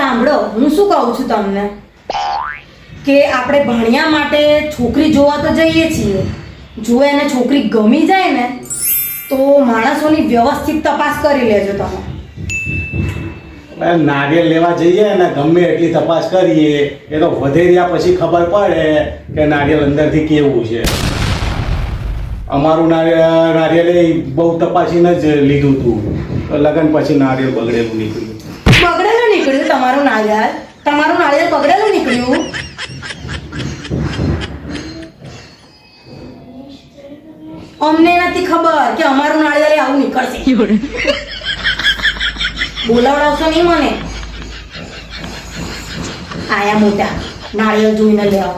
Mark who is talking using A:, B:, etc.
A: સાંભળો, હું શું કહું છું તમને? કે આપણે ભણ્યા માટે છોકરી જોવા તો જઈએ છીએ. જો એને છોકરી ગમી જાય ને, તો માણસોની વ્યવસ્થિત તપાસ કરી લેજો તમે.
B: હવે નારિયેળ લેવા જઈએ ને, ગમે એટલી તપાસ કરીએ, એ તો વધેર્યા પછી ખબર પડે કે નારિયેળ અંદરથી કેવું છે. અમારું નારિયેળ નારિયેળ બહુ તપાસીને જ લીધું હતું લગન પછી નીકળ્યું
A: બગડેલું નીકળ્યું. નાળિયેર? તમારું નાળિયેર બગડેલું નીકળ્યું? અમને નથી ખબર કે અમારું નાળિયેર આવું નીકળશે. બોલાવડાવશો નહીં મને? આયા મોટા, નાળિયેર જોઈને લેવા